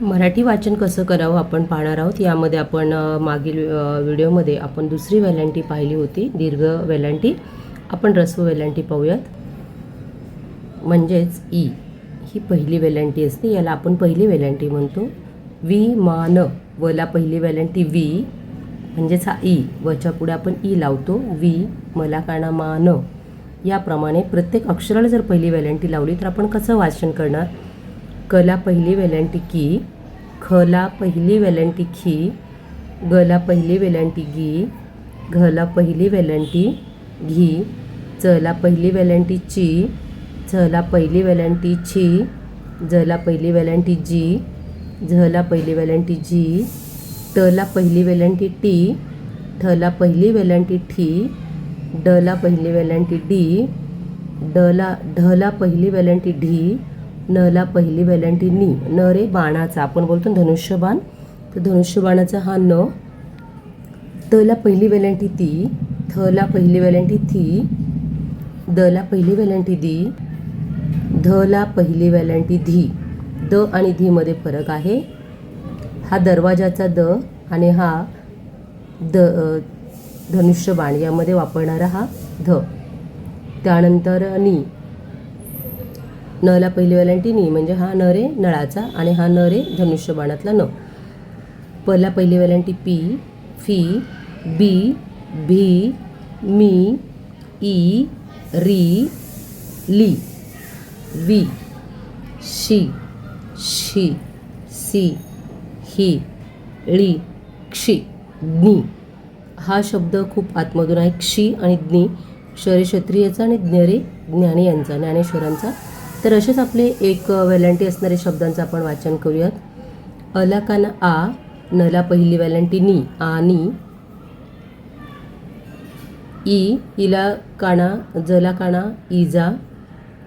मराठी वाचन कसं करावं आपण पाहणार आहोत? यामध्ये आपण मागील व्हिडिओमध्ये आपण दुसरी वेलांटी पाहिली होती दीर्घ वेलांटी आपण रस्व वेलांटी पाहूयात. म्हणजेच ई. ही पहिली वेलांटी असते. याला आपण पहिली वेलांटी म्हणतो. वी मान. वला पहिली वेलांटी वी. म्हणजेच हा ई. वच्या पुढे आपण ई लावतो. वी मला काना मान. याप्रमाणे प्रत्येक अक्षराला जर पहिली वेलांटी लावली तर आपण कसं वाचन करणार? कला पहिली वेलांटी की खला पहिली वेलांटी खी गला पहिली वेलांटी गी घला पहिली वेलांटी घी चला पहिली वेलांटी ची झला पहिली वेलांटी छी जला पहिली वेलांटी जी झला पहिली वेलांटी जी टला पहिली वेलांटी टी ठला पहिली वेलांटी ठी डला पहिली वेलांटी डी डला ढला पहिली वेलांटी ढी नला पहिली वेलांटी नी न रे बाणाचा. आपण बोलतो धनुष्यबाण. तर धनुष्यबाणाचा हा न. तला पहिली वेलांटी ती थला पहिली वेलांटी थी दला पहिली वेलांटी दी धला पहिली वेलांटी धी. द आणि धीमध्ये फरक आहे. हा दरवाजाचा द आणि हा द धनुष्यबाण यामध्ये वापरणारा हा ध. त्यानंतर नी. नला पहिली वेलांटी नी म्हणजे हा न रे नळाचा आणि हा न रे धनुष्यबाणातला न. पला पहिली वेलांटी पी फी बी भी मी ई री ली. वी शी शी सी ही ळी क्षी ज्ञी हा शब्द खूप आतमधून आहे. क्षी आणि ज्ञी क्षरे क्षत्रियाचा आणि ज्ञरे ज्ञानी यांचा ज्ञानेश्वरांचा तर असेच आपले एक वेलांटी असणारे शब्दांचं आपण वाचन करूयात. अला काना आ नला पहिली वेलांटी नी आणि ई इला काणा जला काणा इजा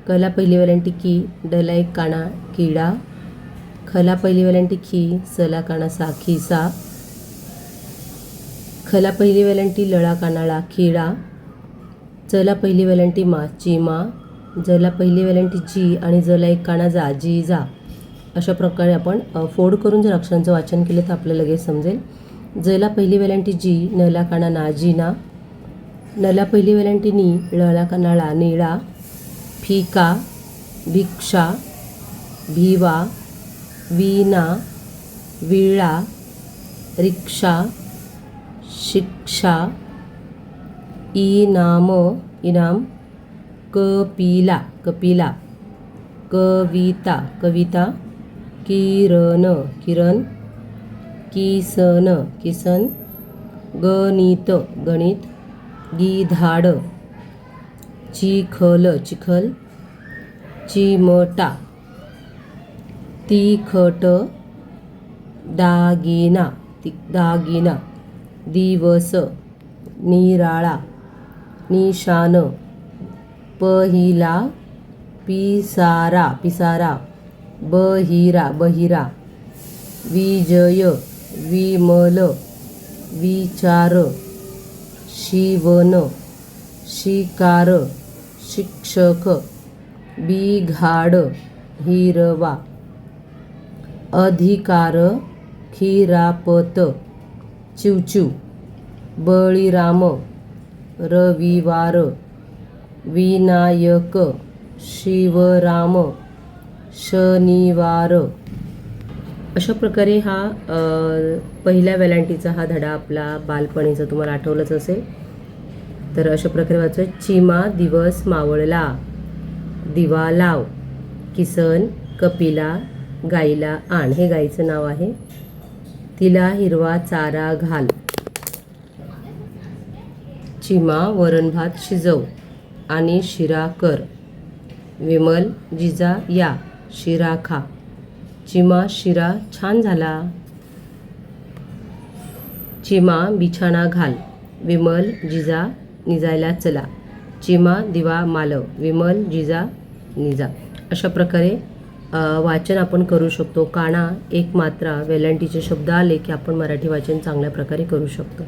कला पहिली वेलांटी की डला एक काणा किडा खला पहिली वेलांटी खी सला काणा साखी सा खला पहिली वेलांटी लळा कानाळा खिळा चला पहिली वेलांटी मा चिमा जला पहिली वेलांटी जी आणि जला एक काणा जा जी जा अशा प्रकारे आपण फोड करून जर अक्षरांचं वाचन केलं तर आपल्याला लगेच समजेल. जला पहिली वेलांटी जी नला काणा ना जीना नला पहिली वेलांटी नी लळा कानाळा निळा फिका भिक्षा भिवा वीणा विळा रिक्षा शिक्षा इनाम इनाम. कपिला कपिला कविता कविता किरण किरण किसन किसन गणित गणित गिधाड चिखल चिखल चिमटा तिखट दागिना ति दागिना दिवस निराळा निशान पहिला पिसारा पिसारा बहिरा बहिरा विजय विमल विचार शिवन शिकार शिक्षक बिघाड हिरवा अधिकार खिरापत चिवचिव बळीराम रविवार विनायक शिवराम शनिवार. अशा प्रकारे हा पहिल्या वेलांटीचा हा धडा आपला बालपणीचा तुम्हाला आठवलंच असेल. तर अशा प्रकारे वाचूया. चिमा दिवस मावळला दिवा लाव किसन कपिला गाईला आण. हे गाईचं नाव आहे. तिला हिरवा चारा घाल. चिमा वरण भात शिजव. आणि शिरा कर विमल जिजा या. शिरा खा चिमा शिरा छान झाला. चिमा बिछाणा घाल. विमल जिजा निजायला चला. चिमा दिवा मालव. विमल जिजा निजा. अशा प्रकारे वाचन आपण करू शकतो. काना एक मात्रा वेलांटीचे शब्द आले की आपण मराठी वाचन चांगल्या प्रकारे करू शकतो.